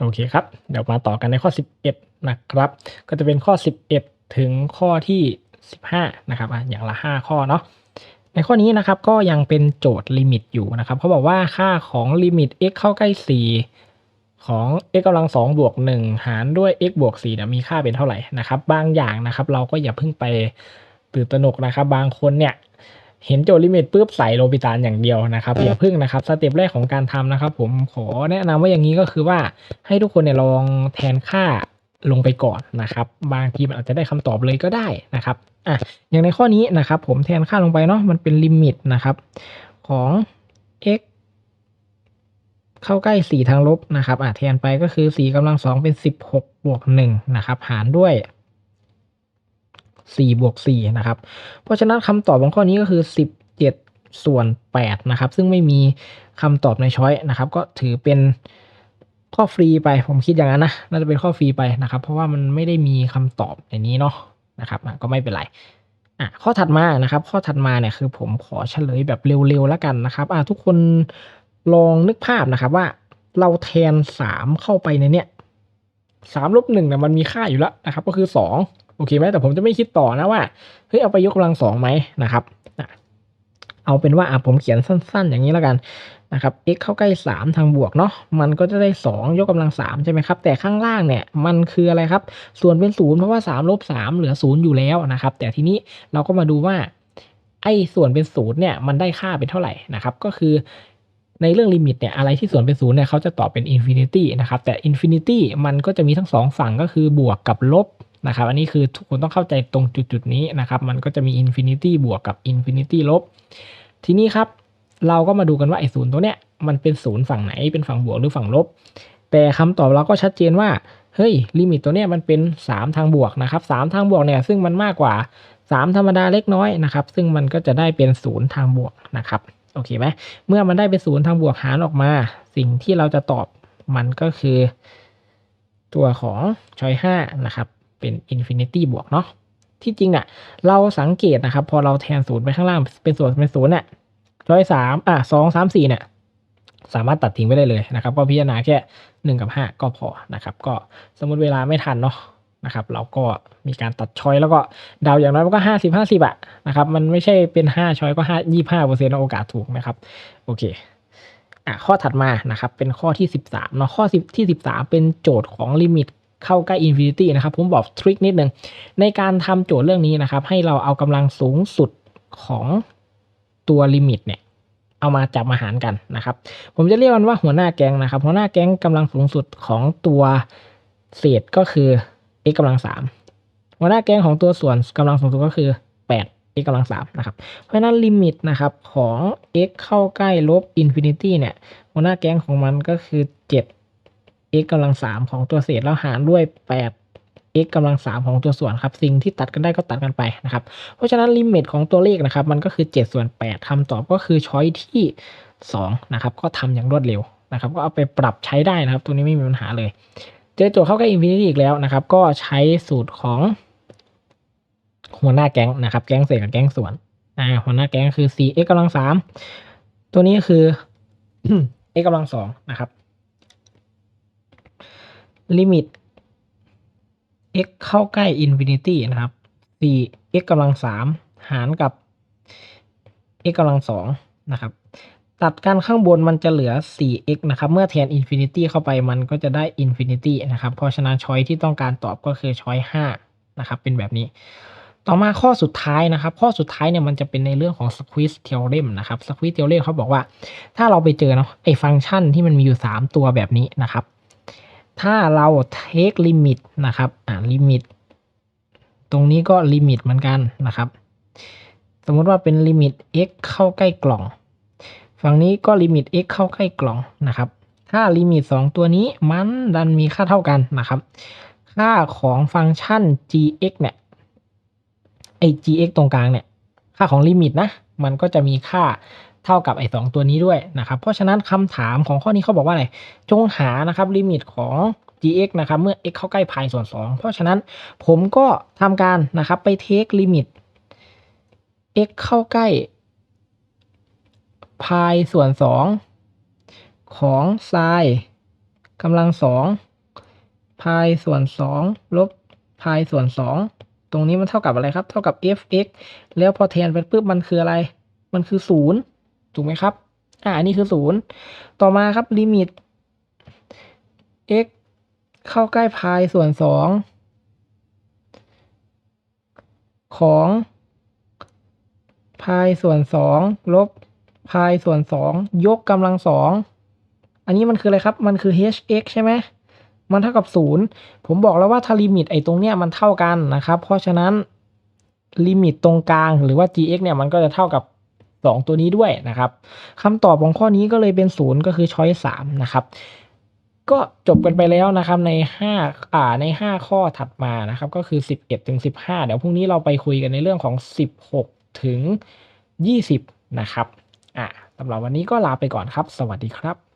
โอเคครับ เดี๋ยวมาต่อกันในข้อ 11 นะครับ ก็จะเป็นข้อ 11 ถึงข้อที่ 15 นะครับอะอย่างละ 5 ข้อเนาะในข้อนี้นะครับก็ยังเป็นโจทย์ลิมิตอยู่นะครับเขาบอกว่าค่าของลิมิต x เข้าใกล้ 4 ของ x กำลัง2บวก1หารด้วย x บวก4เนี่ยมีค่าเป็นเท่าไหร่นะครับ บางอย่างนะครับ เราก็อย่าเพิ่งไปตื่นตระหนกนะครับ บางคนเนี่ย เห็นโจทย์ลิมิตปุ๊บใส่โลปิตานอย่างเดียวนะครับอย่าพึ่งนะครับสเต็ปแรกของการทำนะครับ ผมขอแนะนำว่าอย่างนี้ก็คือว่าให้ทุกคนเนี่ยลองแทนค่าลงไปก่อนนะครับ บางทีมันอาจจะได้คำตอบเลยก็ได้นะครับอะอย่างในข้อนี้นะครับ ผมแทนค่าลงไปเนาะมันเป็นลิมิตนะครับ ของ x เข้าใกล้ 4 ทางลบนะครับอะแทนไปก็คือ 4กำลัง 2 เป็น 16 บวก1นะครับ หารด้วย 4บวก4นะครับ เพราะฉะนั้นคำตอบของข้อนี้ก็คือ 17 ส่วน8นะครับ ซึ่งไม่มีคำตอบในช้อยนะครับ ก็ถือเป็นข้อฟรีไป ผมคิดอย่างนั้นนะ น่าจะเป็นข้อฟรีไปนะครับ เพราะว่ามันไม่ได้มีคำตอบในนี้เนาะนะครับ ก็ไม่เป็นไรอะข้อถัดมานะครับ ข้อถัดมาเนี่ยคือผมขอเฉลยแบบเร็วๆแล้วกันนะครับอะทุกคนลองนึกภาพนะครับว่าเราแทน 3 เข้าไปในเนี้ยสามลบหนึ่งเนี่ยมันมีค่าอยู่แล้วนะครับ ก็คือ2โอเคไหมแต่ผมจะไม่คิดต่อนะว่าเฮ้ยเอาไปยกกำลังสองไหมนะครับเอาเป็นว่าอะผมเขียนสั้น ๆ อย่างนี้แล้วกันนะครับ x เข้าใกล้ 3 ทางบวกเนาะมันก็จะได้ 2 ยกกำลัง 3 ใช่ไหมครับ แต่ข้างล่างเนี่ยมันคืออะไรครับ ส่วนเป็นศูนย์เพราะว่า3ลบ3เหลือศูนย์อยู่แล้วนะครับ แต่ทีนี้เราก็มาดูว่า ไอ้ส่วนเป็นศูนย์เนี่ยมันได้ค่าเป็นเท่าไหร่นะครับ ก็คือในเรื่องลิมิตเนี่ยอะไรที่ส่วนเป็นศูนย์เนี่ยเขาจะตอบเป็นอินฟินิตี้นะครับแต่อินฟินิตี้มันก็จะมีทั้งสองฝั่งก็คือบวกกับลบ นะครับอันนี้คือทุกคนต้องเข้าใจตรงจุดๆนี้นะครับมันก็จะมีอินฟินิตี้บวกกับอินฟินิตี้ลบ ทีนี้ครับเราก็มาดูกันว่าไอ้ศูนย์ตัวเนี้ยมันเป็นศูนย์ฝั่งไหนเป็นฝั่งบวกหรือฝั่งลบ แต่คำตอบเราก็ชัดเจนว่าเฮ้ยลิมิตตัวเนี้ยมันเป็น 3 ทางบวกนะครับ3ทางบวกเนี่ยซึ่งมันมากกว่า 3 ธรรมดาเล็กน้อยนะครับซึ่งมันก็จะได้เป็นศูนย์ทางบวกนะครับโอเคไหมเมื่อมันได้เป็นศูนย์ทางบวกหารออกมา สิ่งที่เราจะตอบมันก็คือ ตัวของชอยห้านะครับ เป็นอินฟินิตี้บวกเนาะที่จริงอะ เราสังเกตนะครับ พอเราแทนศูนย์ไปข้างล่างเป็นส่วนเป็นศูนย์เนี่ยช้อยสามอะสองสามสี่เนี่ยสามารถตัดทิ้งไปได้เลยนะครับ ก็พิจารณาแค่หนึ่งกับห้าก็พอนะครับ ก็สมมติเวลาไม่ทันเนาะนะครับ เราก็มีการตัดช้อยแล้วก็เดาอย่างน้อยมันก็ห้าสิบห้าสิบอะนะครับ มันไม่ใช่เป็นห้าช้อยก็ห้ายี่ห้าเปอร์เซ็นต์โอกาสถูกนะครับ โอเคอะข้อถัดมานะครับ เป็นข้อที่13เนาะข้อ10ที่13เป็นโจทย์ของลิมิต เข้าใกล้อินฟินิตี้นะครับ ผมบอกทริคนิดนึง ในการทำโจทย์เรื่องนี้นะครับ ให้เราเอากำลังสูงสุดของตัวลิมิตเนี่ยเอามาจับมาหารกันนะครับ ผมจะเรียกมันว่าหัวหน้าแก๊งนะครับ หัวหน้าแก๊งกำลังสูงสุดของตัวเศษก็คือ x กำลังสามหัวหน้าแก๊งของตัวส่วนกำลังสูงสุดก็คือ 8 x กำลังสามนะครับ เพราะฉะนั้นลิมิตนะครับของ x เข้าใกล้ลบอินฟินิตี้เนี่ยหัวหน้าแก๊งของมันก็คือ 7 x กำลังสามของตัวเศษแล้วหารด้วย8 x กำลังสามของตัวส่วนครับสิ่งที่ตัดกันได้ก็ตัดกันไปนะครับเพราะฉะนั้นลิมิตของตัวเลขนะครับมันก็คือ 7 ส่วน 8คำตอบก็คือช้อยที่2นะครับก็ทำอย่างรวดเร็วนะครับก็เอาไปปรับใช้ได้นะครับ ตัวนี้ไม่มีปัญหาเลย เจอโจทย์เข้าใกล้อินฟินิตี้อีกแล้วนะครับก็ใช้สูตรของหัวหน้าแก๊งนะครับแก๊งเศษกับแก๊งส่วนอ่าหัวหน้าแก๊งคือ 4x กำลังสามตัวนี้คือ x กำลังสองนะครับ ลิมิต x เข้าใกล้อินฟินิตี้นะครับ 4x กำลังสามหารกับ x กำลังสองนะครับ ตัดกันข้างบนมันจะเหลือ 4x นะครับ เมื่อแทนอินฟินิตี้เข้าไปมันก็จะได้อินฟินิตี้นะครับ เพราะฉะนั้นช้อยที่ต้องการตอบก็คือช้อย 5 นะครับ เป็นแบบนี้ ต่อมาข้อสุดท้ายนะครับ ข้อสุดท้ายเนี่ยมันจะเป็นในเรื่องของ squeeze theorem นะครับ squeeze theorem เขาบอกว่า ถ้าเราไปเจอเนาะไอ้ฟังก์ชันที่มันมีอยู่ 3 ตัวแบบนี้นะครับ ถ้าเรา take limit นะครับ อ่า limit ตรงนี้ก็ limit เหมือนกันนะครับ สมมติว่าเป็นลิมิต x เข้าใกล้กล่อง ฝั่งนี้ก็ลิมิต x เข้าใกล้กล่องนะครับ ถ้าลิมิต2ตัวนี้มันดันมีค่าเท่ากันนะครับ ค่าของฟังก์ชัน gx เนี่ย ไอ้ gx ตรงกลางเนี่ย ค่าของลิมิตนะ มันก็จะมีค่า เท่ากับไอ้สองตัวนี้ด้วยนะครับ เพราะฉะนั้นคำถามของข้อนี้เขาบอกว่าอะไร จงหานะครับลิมิตของ gx นะครับ เมื่อ x เข้าใกล้พายส่วน 2 เพราะฉะนั้นผมก็ทำการนะครับไปเทคลิมิต x เข้าใกล้พายส่วน 2 ของไซน์กำลังสองพายส่วนสองลบพายส่วนสองตรงนี้มันเท่ากับอะไรครับ เท่ากับ f(x) แล้วพอแทนไปปุ๊บมันคืออะไร มันคือศูนย์ ถูกไหมครับ อ่าอันนี้คือศูนย์ต่อมาครับลิมิต x เข้าใกล้พายส่วนสองของพายส่วนสองลบพายส่วนสองยกกำลังสองอันนี้มันคืออะไรครับ มันคือ hx ใช่ไหม มันเท่ากับศูนย์ผมบอกแล้วว่าถ้าลิมิตไอ้ตรงเนี้ยมันเท่ากันนะครับ เพราะฉะนั้นลิมิตตรงกลางหรือว่า gx เนี่ยมันก็จะเท่ากับ สองตัวนี้ด้วยนะครับคำตอบของข้อนี้ก็เลยเป็นศูนย์ก็คือช้อยสามนะครับก็จบกันไปแล้วนะครับในห้าอ่าในห้าข้อถัดมานะครับก็คือสิบเอ็ดถึงสิบห้าเดี๋ยวพรุ่งนี้เราไปคุยกันในเรื่องของสิบหกถึงยี่สิบนะครับอ่าสำหรับวันนี้ก็ลาไปก่อนครับ สวัสดีครับ